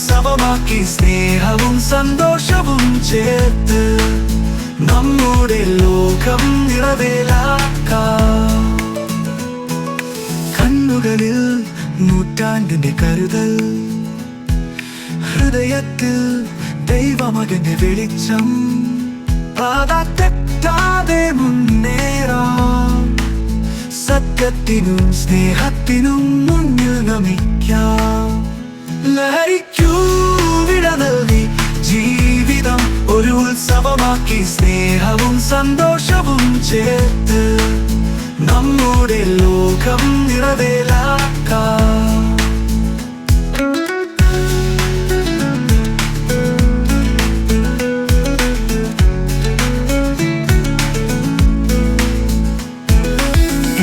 ഉത്സവമാക്കി സ്നേഹവും സന്തോഷവും ചേർത്ത് നമ്മുടെ ലോകം നിറവേലാക്കാം. കണ്ണുകളിൽ നൂറ്റാണ്ടിന്റെ കരുതൽ ഹൃദയത്തിൽ ദൈവമകന്റെ വെളിച്ചം പാത തെറ്റാതെ മുന്നേറാം. സത്യത്തിനും സ്നേഹത്തിനും മുന്നിൽ നമിക്കാം. ലഹരിക്കൂ വിട നൽകി ജീവിതം ഒരു ഉത്സവമാക്കി സ്നേഹവും സന്തോഷവും ചേർത്ത് നമ്മുടെ ലോകം നിറവേലാക്കാം.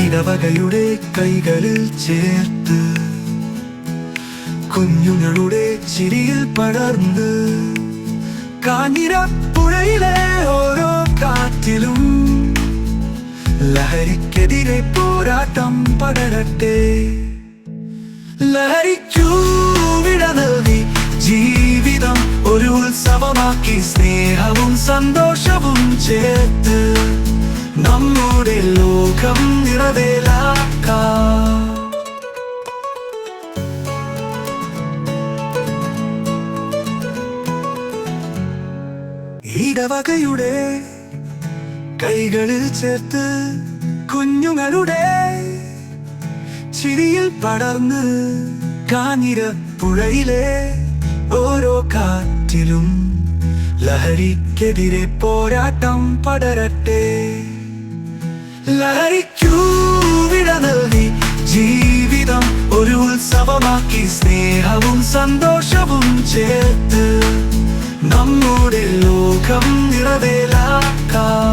ഇടവകയുടെ കൈകളിൽ ചേർത്ത് കുഞ്ഞുങ്ങളുടെ ചിരിയിൽ പടർന്ന് കാഞ്ഞിരപ്പുഴയിലെ ഓരോ കാറ്റിലും ലഹരിക്കെതിരെ പോരാട്ടം പടരട്ടെ. ലഹരിക്കൂ വിട നൽകി ജീവിതം ഒരു ഉത്സവമാക്കി സ്നേഹവും സന്തോഷവും ചേർത്ത് നമ്മുടെ ലോകം നിറവേലാക്കാം. ഇടവകയുടെ കൈകളിൽ ചേർത്ത് കുഞ്ഞുങ്ങളുടെ ചിരിയിൽ പടർന്ന് കാഞ്ഞിര പുഴയിലെ ഓരോ കാറ്റിലും ലഹരിക്കെതിരെ പോരാട്ടം പടരട്ടെ. ലഹരിക്കൂ നൽകി ജീവിതം ഒരു ഉത്സവമാക്കി സ്നേഹവും സന്തോഷവും ചേർത്ത് നമ്മുടെ நோக்கம் நிறைவேலாக்கா.